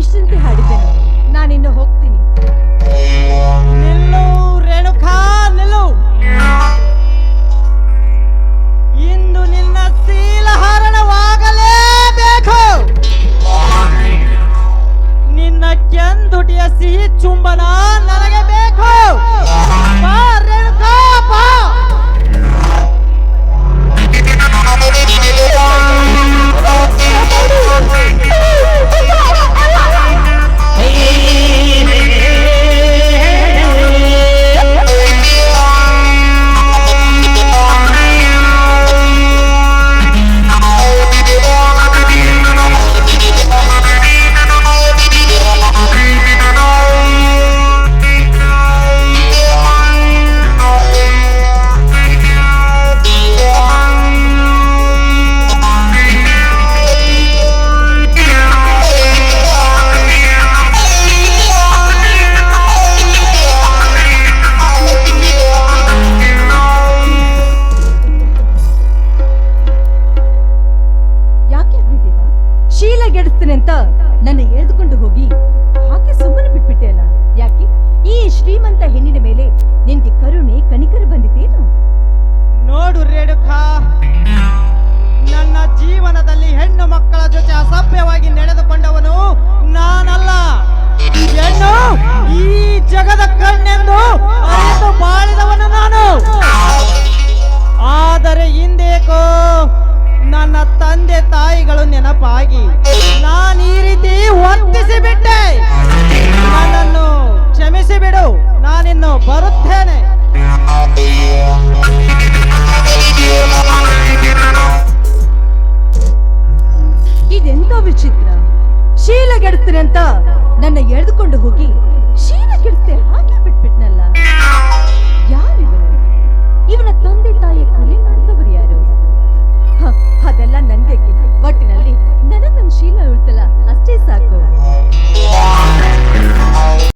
ವಿಶ್ರಂತಿ ಹಾಡಿದ್ದೇನೆ. ನಾನಿನ್ನು ಹೋಗ್ತೀನಿ. ಗೆಡಿಸ್ತೀನಿ ಅಂತ ನನ್ನ ಎಳೆದುಕೊಂಡು ಹೋಗಿ ಹಾಗೆ ಸುಮ್ಮನೆ ಬಿಟ್ಬಿಟ್ಟೆ ಅಲ್ಲ? ಕೆಡಿಸ್ತೀನಿ ಅಂತ